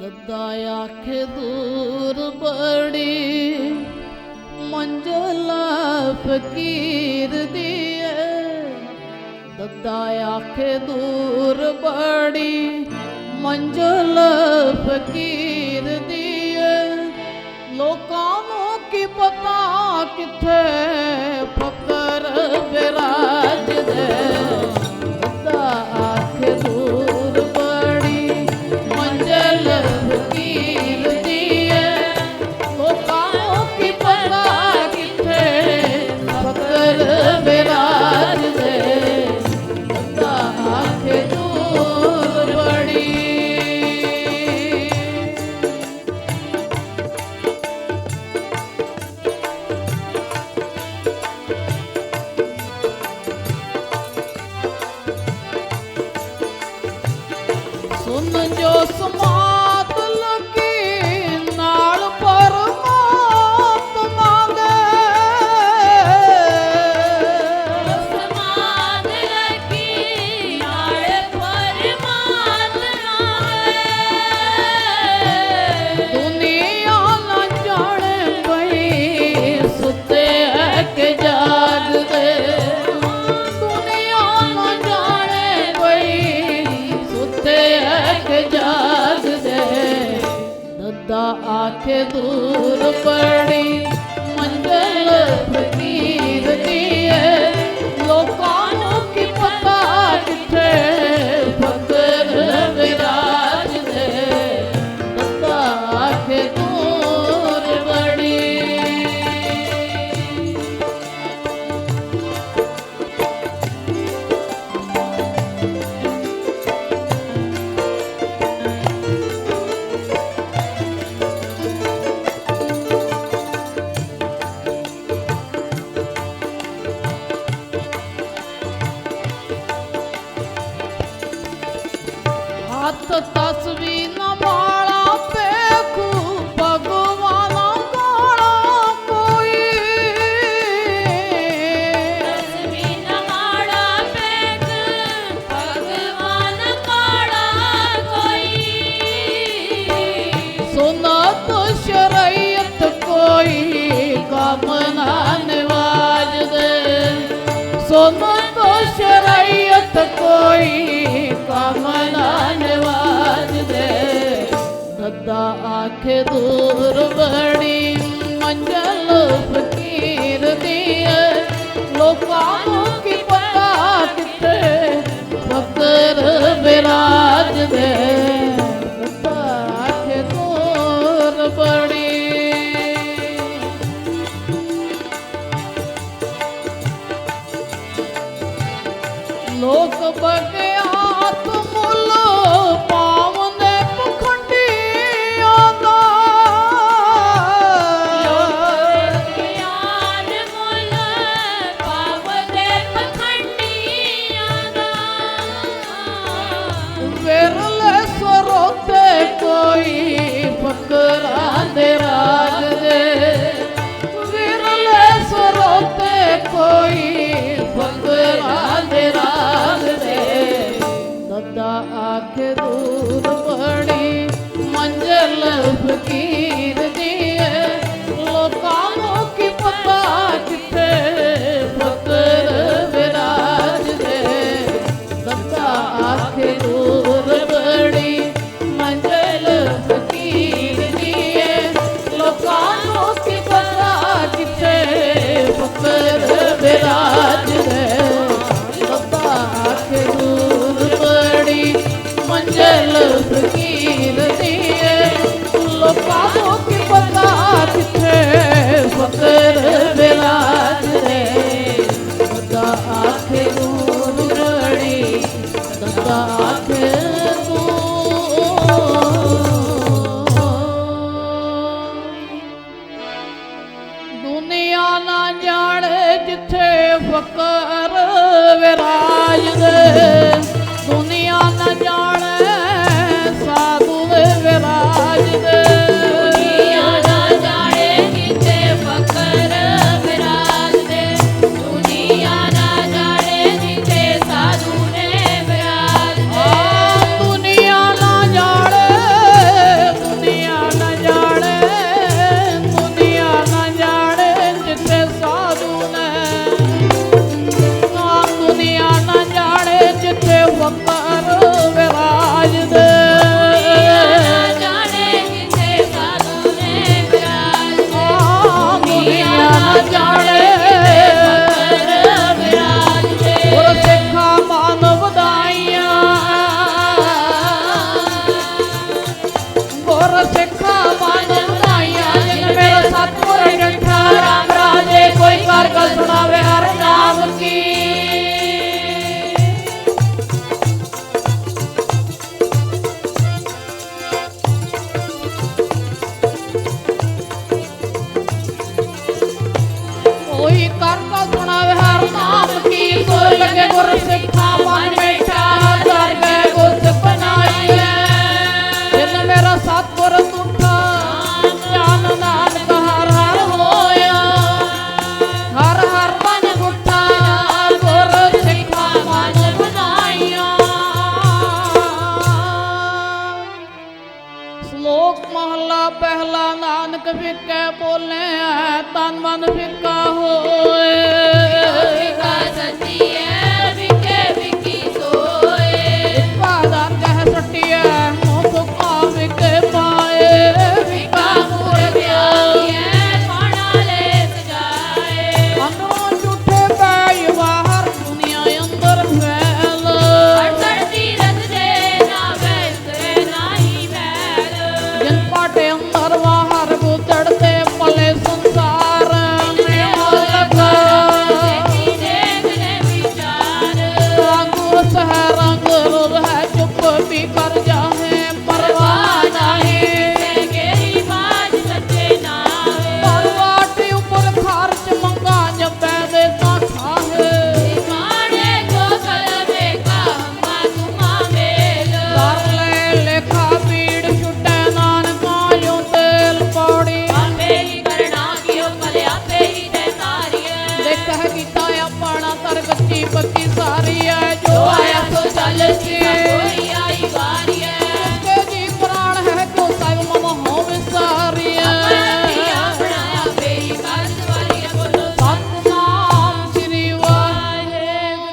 ਦੱਦਾ ਆਖੇ ਦੂਰ ਬੜੀ ਮੰਜ਼ਲ ਫਕੀਰ ਦੀ ਏ। ਦੱਦਾ ਆਖੇ ਦੂਰ ਬੜੀ ਮੰਜ਼ਲ ਫਕੀਰ ਦੀ ਏ। ਲੋਕਾਂ ਨੂੰ ਕੀ ਪਤਾ ਕਿੱਥੇ 我们有什么？ਆਖੇ ਦੂਰ ਪੜੀ ਮੰਜ਼ਲ ਹੱਥ ਤਸਵੀ ਨ ਮਾਲਾ ਪੇਖੂ ਭਗਵਾਨਾ ਕਾਲਾ ਕੋਈ। ਤਸਵੀਨ ਮਾੜਾ ਪੈਗ ਭਗਵਾਨ ਕਾੜਾ ਕੋਈ। ਸੁਨਤ ਸ਼ਰੀਅਤ ਕੋਈ ਕਮ ਨਾ ਨਿਵਾਜਦੇ। ਸੁਨਤ ਸ਼ਰੀਅਤ ਕੋਈ ਆਖੇ ਦੂਰ ਬੜੀ ਮੰਜ਼ਲ ਫਕੀਰ ਦੀ ਲੋਕਾਂ ਨੂੰ ਕੀ ਪਤਾ ਕਿੱਥੇ ਫਕਰ ਵਿਰਾਜਦੇ ਦੱਦਾ ਦੂਰ ਬੜੀ ਲੋਕ ਬਗਿਆਤ ਕੋਈ ਫਕਰਾਂ ਜਿੱਥੇ ਫਕਰ ਗੁਰ ਸਿੱਖਾ ਮਨ ਵਧਾਈਆਂ ਜਿਨ ਮੇਰਾ ਸਤਿਗੁਰ ਡਿਠਾ ਰਾਮ ਰਾਜੇ ਕੋਈ ਕਰ ਕਲ ਸੁਣਾਵੇ ਸ਼ਲੋਕ ਮਹਲਾ ਪਹਿਲਾ ਨਾਨਕ ਫਿੱਕੇ ਬੋਲੇ ਤਨ ਮਨ ਫਿੱਕਾ ਹੋਏ। ਫਿੱਕਾ ਸੱਚੀ para